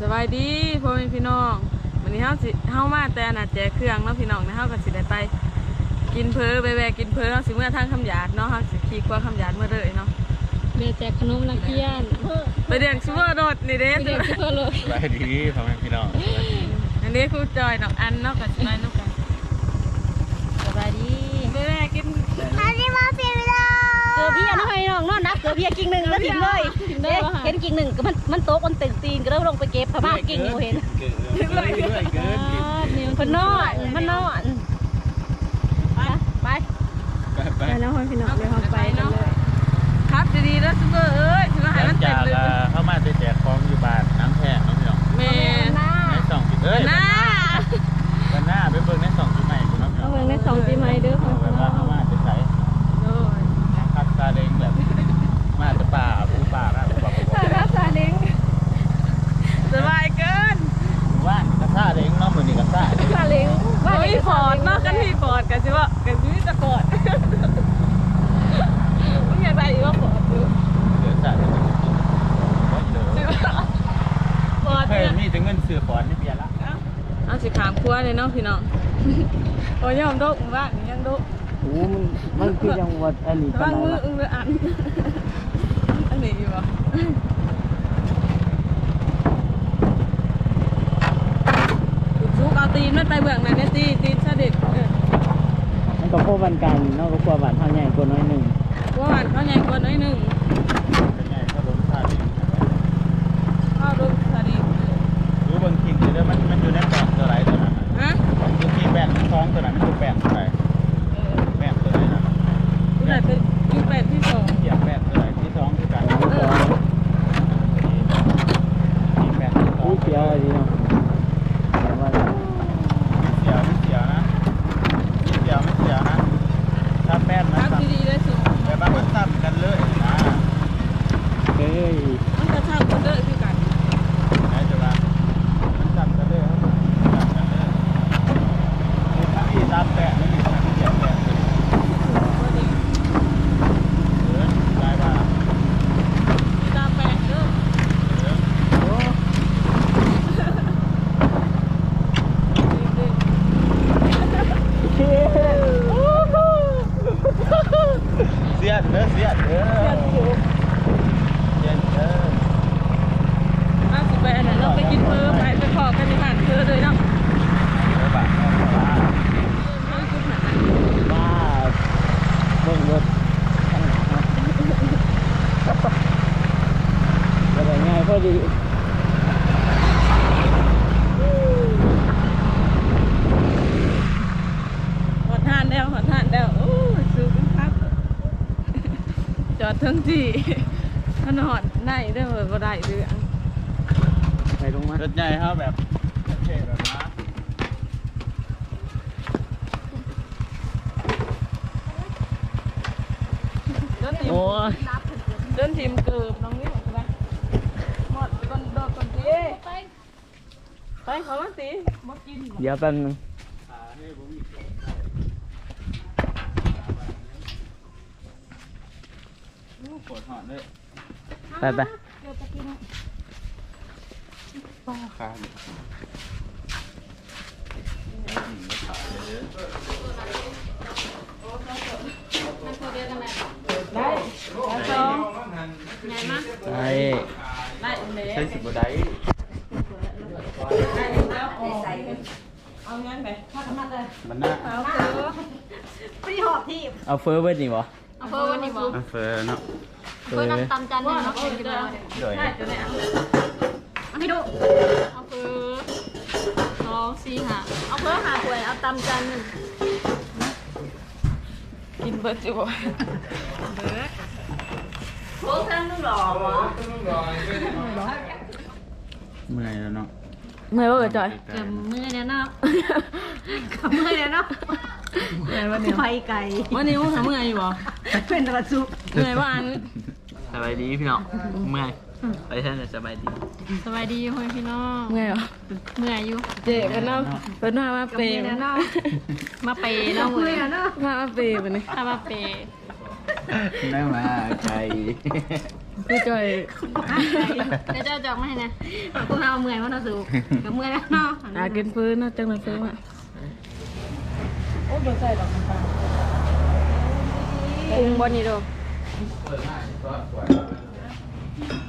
สบายดีพ่อแม่พี่น้องวันนี้เฮาสิเฮามาแต่น่ะแจกเครื่องเนาะพี่น้องนะเฮาก็สิได้ไป กินเพอไปแวะกินเพอเฮาสิเมื่อทางคำหยาดเนาะเฮาสิขี่กว่าคำหยาดเมื่อเลยเนาะเดี๋ยวแจกขนมนักเรียนไปเรียนซูเปอร์โดดนี่เด้เดี๋ยวทุกคนเลยสบายดีพ่อแม่พี่น้องสวัสดีอันนี้ครูจอยน้องอันเนาะก็สิไปเนาะกันสบายดีไปแวะกินอันนี้มาเปลี่ยนเวลาเกือบเพียน้อยน้องนอนนับเกือบเพียกิ่งหนึ่งแล้วทิ้งเลยเอ๊ะเห็น กิ่งหนึ่งก็มันมันโต๊ะมันตึงตีนก็เริ่มลงไปเก็บพม่ากิ่งอยู่เห็นเกินเรื่อยเรื่อยเกินนิวมันนอนมันนอนไปไปไปไปไปแล้วพี่น้องเดี๋ยวเราไปกันเลยครับดีๆแล้วซูเปอร์เอ้ยสิมาหให้ลัมังนเต็จามกเลยอ่าเข้ามาไปแจกของอยู่บ้านน้ำแพงน้องพี่น้องแม่หน้าในสองจุดเอ้ยหน้า กันหน้าไปเบิ่งในสองจุดใหม่คุณน้องพี่ เอา น้อง เงินในสองปีใหม่เด้อ เอาไว้ว่าเข้ามาจะใส่ โอ้ย คัดซาเล้งแบบมาจะป่าผู้ป่านะผู้ป่าผู้ป่า รับซาเล้ง สบายเกิน ว่านกระซ่าเล้งเนาะมือนี่กระซ่า ซาเล้ง โอ้ยฟอดเนาะกันที่ฟอดกันสิว่ากันสิจะกอดมึงอยากได้อีกว่าฟอดดู เดือดซ่าเล้งเดือด ฟอด เคย เนี่ย มีถึ งเงินซื้อฟอนนี่เปลี่ยนละเอาสิขามครัวเลยเนาะพี่น้องโอ้ยยอมโดกมึงว่ามึงยังโดกโอ้มันมันคือยังวัดอันนี้ระปาวันงนั้นมือละอึ้งเลยอันอันนี้อยู่บ่ลูกเอาตีนมันไปเบื้องไหนเนี่ยตีตีนเสด็จเออมันก็พอวันกันเนาะก็กลัวบาดเท่าใหญ่กว่าน้อยหนึ่ง ว่าหวานเขาใหญ่กว่าน้อยหนึ่ง เป็นไงถ้าลงซ่าเล้ง ข้าวดูสาดี หรือบางทีเดี๋ยวมันมันอยู่ในแป้งตัวไหนตัวนั้น ฮะ บางทีแป้งท้องตัวนั้นมันคือแป้งตัวไหน เออ แป้งตัวไหนนะ ผู้ใดเป็นยูแปดที่สอง เกี่ยวแป้งตัวไหนที่ท้องคือกัน อันที่สอง มีแป้งที่ท้อง ผู้เขียวอะไรเนาะแต่ว่า เสียวไม่เสียวนะไม่เสียวไม่เสียวนะ ถ้าแป้งมัน ครับ ซ้ำ ดีๆเลยสิ แต่ว่ามันซ้ำกันเลยนะ เอ้ย มันจะช่างคนเด้อคือกัน ไหนจะว่ามันซ้ำกันเลยครับซ้ำกันเลยที่ซ้ำแป้งไม่มีซ้ำเกี่ยวแป้งเลย พอดี เออได้ป่ะ มีตาแปดเด้อ เออ โอ้ ดีๆ เชี่ย เสียดเด้อเสียดเด้อเสียดเด้อ ห้าสิบแปดเราไปกินเพอไปไปขอกันในบ้านเพอเลยเนาะ เด้อบ่าแม่บ่า ห้าสิบหา บ้าเบิ่งรถข้างหลังเนาะก็ได้ง่าย พอดีหอดทานแล้วหอดทานแล้วโอ้ยสูกันครับ จอดทั้งที่ถนนได้เด้อบ่ได้เรื่องไปลงมารถใหญ่ครับแบบเท่แบบนะเดินทีมโอ้ย เดินทีมเกิบน้องนี่ใช่ไหมหมดก้นดอกก้นตี ไปไปเขามาตีมากินเดี๋ยวแป๊บนึงปวดหอดเลยไปไปข้างได้สองไงมา ไป ได้เลย ใช้สิบบันได ได้แล้วเอางั้นไป มันน่า เอาเถอะ พี่หอบที่ เอาเฟอร์เวิร์ดนี่บ่เอาเพิ่มวันนี้บอกอันเฟอร์เนาะเฟเพื่ออนร์น้ำตำจันเนี่ยเนาะเดี๋ยวได้จะได้เอาพี่ดูเอาเพิ่มสองสี่ห้าเอาเพื่อหาถ้วยเอาตำจันหนึ่งกินเบิร์ดจิ๋วโค้งทั้งนึงหล่อวะเมื่อยแล้วเนาะเมื่อยว่าเกิดจอยเกือบมือเนี่ยเนาะกับมือเนี่ยเนาะ เมื่อยว่าเนี่ยไฟไก่วันนี้มึงหาเมื่อยอยู่บ่เป็นตะซุปเมื่อยว่าอันสบายดีพี่น้องเมื่อยไปท่านสบายดีสบายดีพ่อแม่พี่น้องเมื่อยเหรอเมื่อยอยู่เจ๊เป็นน้าเป็นน้ามาเปย์เนี่ยเนาะมาเปย์เนาะมืเว้อยเนี่ยเนาะมามาเปย์ไปนี่ถ้ามาเปย์ได้มาใครคือจอยเดี๋ยวเจ้าจอกมาให้นะพวกเราเมื่อยว่าเราสูบกับเมื่อยแล้วเนาะอากินพื้นเนาะจังเลยพื้นอะ โอ้บ่ใส่ดอกน้ำตาลปรุงบนนี่ดู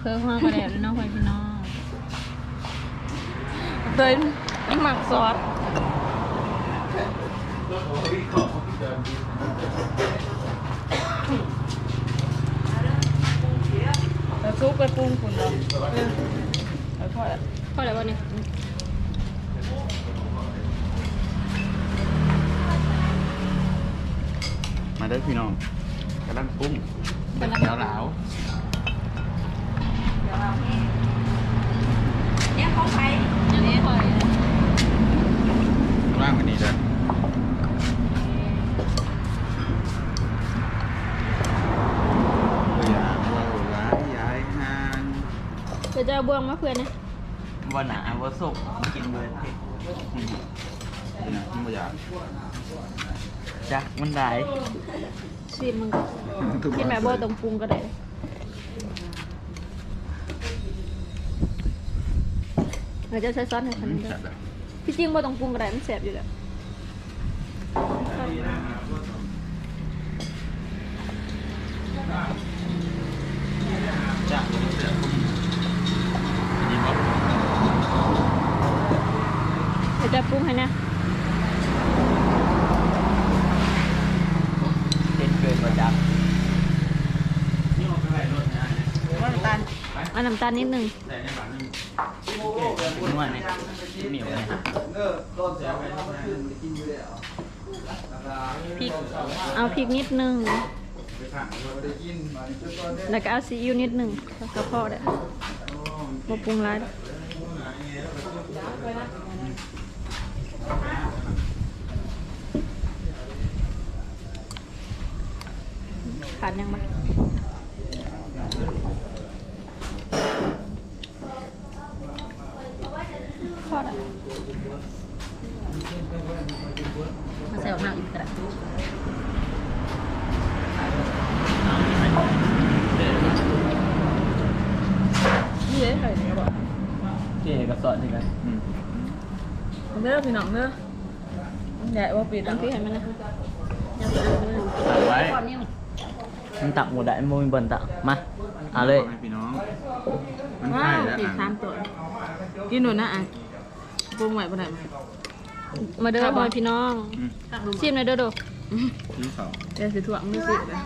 เพิ่มความกระเด็นเนาะพี่น้องเดินอีหมักซอสแล้วซุปไปปรุงคุณเนาะเออแล้วพอแล้วพอแล้ววันนี้ มา เด้อพี่น้องกระดังกุ้งเป็นแล้วหลาวอันนี้พอว่างวันนี้เด้ออย่าว่าร้ายย้ายงานเดี๋ยวจะเอาบวงมาเพื่อนนะวันหนาวันศุกร์กินเลยนี่นะไม่อยาก จักมันได้ซีมมึงกินแบบบ่ต้องปรุงก็ได้เดี๋ยวจะใช้ซอสให้คันเดียวพี่จริงบ่ต้องปรุงก็ได้มันแสบอยู่แล้ว จักเสือนี่บอก เดี๋ยวจะปรุงให้นะ เด็ดเกินมาจัก นี่มันเป็นไรรถนะ ว่าน้ำตาล เอาน้ำตาลนิดนึงแต่ในบ้านนี่นวดเนี่ยเหนียวเนี่ยพริก เอาพริกนิดนึง แล้วก็เอาซีอิ๊วนิดนึงแล้วก็พอได้บ่ปรุงร้ายดอกขาดยังบ้พ อได้มาใส่ออกมาอีกกระดาษนี่เลยไข่เนี่ยบอกเจ๊ก็สอนที่กันอืมเด้อพี่น้องเด้อใหญ่ว่าปิดอัอะนพี่เห็นไหมนะยังไม่อันนึงตัดไว้ก่อนนี่มันตักหมดได้มันมีบนตักมาเอาเลยให้พี่น้องมันว้าใช่วแล้วปิดอะสามตัวกินหนูนะอะ ปรุงใหม่ปะไหนมามาเด้อพ่อพี่น้องอืมชิมหน่อยเด้อดูนี่เขาเดี๋ยวสิถ่วงมือสิเลย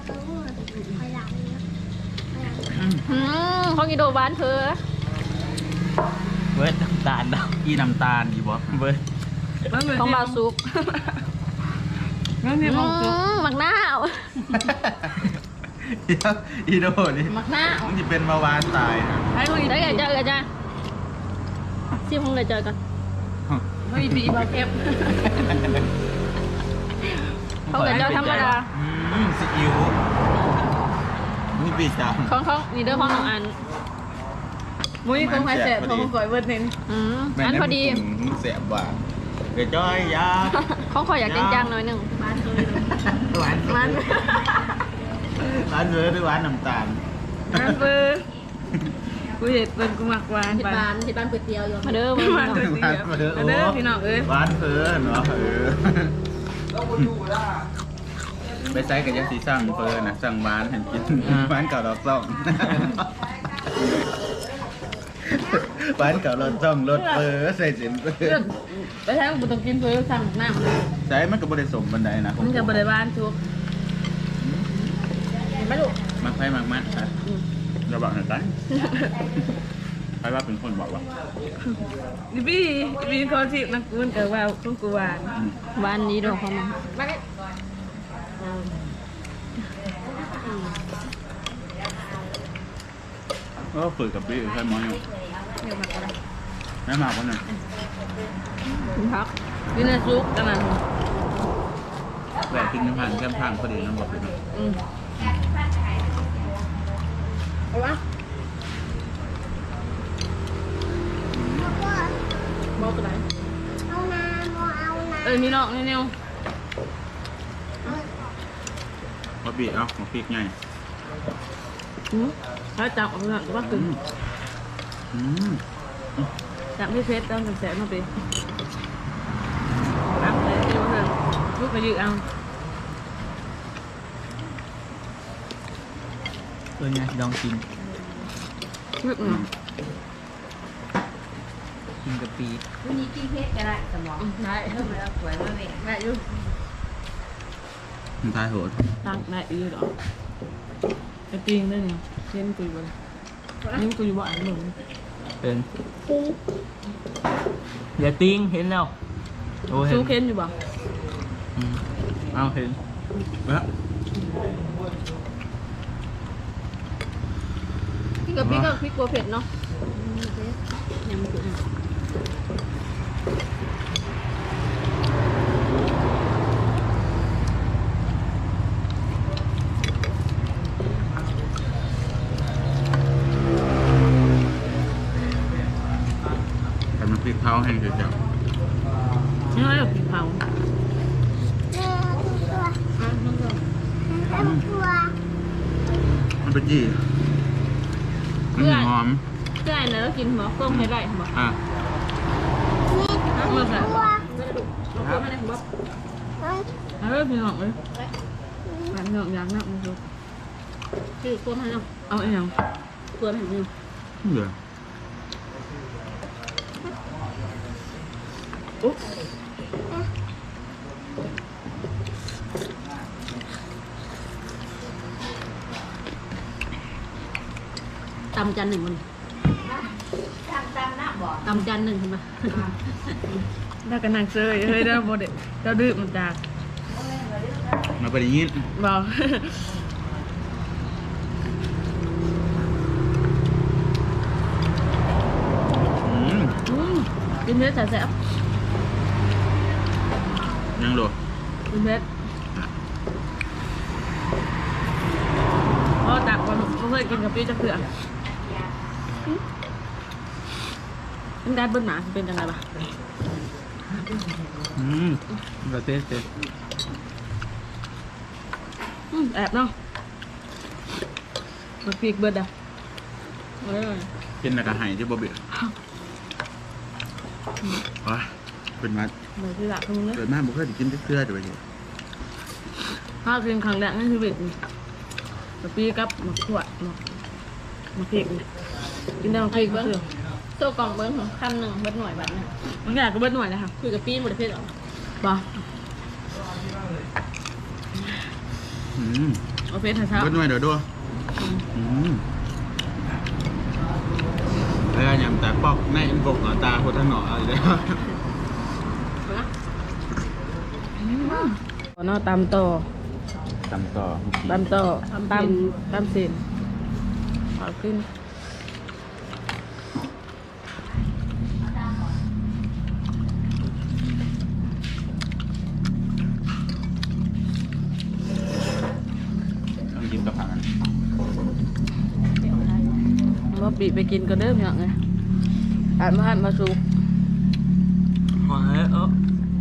อืมของอีโดบ้านเธอเบิร์ดน้ำตาลดอกอีน้ำตาลอีบอเบิร์ดของบาวซุกนั่นนี่ของซุปอืมหมักหน้าวเดี๋ยวอีโดนี่หมักหน้าวมันจะเป็นเบาหวานตายนะให้คนอีได้ไงจ้าเอ๋ยจ้าชิมของเลยเจอกัน ไม่อีปีบาเก็บของเลยเจอธรรมดาอืมซีอิ๊วนี่ปีจังของของนี่เด้อของน้องอันมุ้ยคงให้แสบของก่อยเบิร์ดเน้นอืมอันพอดีมันแสบหวานเดี๋ยวจ้อยยาของขออยากจริงจังหน่อยหนึ่งบ้านเธอหวานมันหวานเบอร์ด้วยหวานน้ำตาลมันเบอร์ กูเห็ดเปิ้นกูมักหวานที่ไปบ้านที่บ้านก๋วยเตี๋ยวอยู่มาเด้อมาหวานเด้อเด้อเด้อพี่น้องเอ้ยหวานเพ้อเนาะเออไปใช้กับยังสีสั่งเพ้อนะสั่งหวานเห็นกินหวานเก่าดอกซ่องหวานเก่าดอกซ่องรสเพ้อใส่เสียนเพ้เพื่ออนไปแท้กูต้องกินเพื่อสั่งน้ำเลยใช้มันก็บริสมบันไดนะมันจะบริบาลทุกเห็นไหมลูกมักไพ่มักมัดค่ะ เราบอกหน่อยกันใครว่าเป็นคนบอกว่าดิบี้ดิบี้เขาที่นักกูนเกิดว่าคุณกูหวานอืมบ้านนี้ดอกของมันมาเนี่ยก็ฝึกกับพี่ใช่ไหมอยู่เดี๋ยวมาก่อนแม่มาคนหนึ่งพักนี่นะซุกกันนั่นแหวกขึ้นน้ำพันแก้มพังพอดีน้ำบอกเลยนะอืมเอาวะบอกตัวไหนเอา นาโมเอานาเออมีน้องนี่นิวมาบีเอามาปีกไงอืมแล้วจับ ดี๋ยวเถอะลูกไปยืดเอาเป็นไงลองกินลูกเนาะกินกะปิวันนี้กินเพชรก็ได้สมองได้เพิ่มแล้วสวยมาเว้ยได้อยู่มันตายโหดตั้งได้อยู่หรอไอ้ปิงได้เนี่ยเช่นกูอยู่บนนี่กูอยู่บ่อนหนึ่งเป็นอย่าติ้งเห็นแล้วโอ้เห็นซูเค้นอยู่บ่อืมเอาเห็นแล้ว พี่ กับพี่กับพี่กลัวเผ็ดเนาะยังไม่ถึงแต่มันพริกเผาแห้งเฉยนี่ไม่ได้กินเผาแม่ตัวตัวตัวๆมันเป็นยี่ มันหอมใช่นะแล้วกินหมอต้มให้ได้หมออะเมื่อไหร่ตัวต้มให้ได้หมอเออพี่น้องเอ้ยแบบเหงือกอยากนับมันดูคือต้มให้เนาะเอาเองตัวให้หนึ่งเหลืออุ๊ำจานหนึ่งมันจำจำหน้าบ่ตำจานหนึ่งเห็นไหมได้กันนางเซยเฮ้ยได้โมเดลเราดื้อมันจากมาเป็นอย่างนี้บอกอืมอืมกินเพชรแสบยังโดๆกินเพชรพ่อตักวันไม่เคยกินกับพี่จะเผื่อ มันได้เบิ้ลหนาเป็นยังไงบ้างอืมกระเตสเตสอืมแอบเนาะมันปีกเบิดอะเออเป็นนักอาหารที่บ่เบื่อว้าเป็นมาเหมือนที่หลักมึงเลยเกิดมาบ่เคยได้กินเสื้อจะไปอยู่ถ้ากินครั้งแรกในชีวิตนี่มันปีกับมักขวดมักหมักพริกนี่ กินได้หมักพริกก็คือโซ่กล่องเบิ้งของคันหนึ่งเบิ้งหน่วยบัตรเนี่ยมันอยากก็เบิดหน่อยนะคะคุยกับพี่หมดเผ็ดหรอบ่อืมเอาเพชรให้เช้าเบิ้ลหน่อยเดี๋ยวด้วยอืมแล้วยำแต่ปอกในอินปกหน้าตาโคตรหน่ออะไรเลยเนาะตำต่อตำต่อตำต่อตำตำเส้นเอาขึ้นต้องกินกับผัก มา ปีไปกินก็เด้อเพียงไงอ่านมาหันมาสูหอยเออ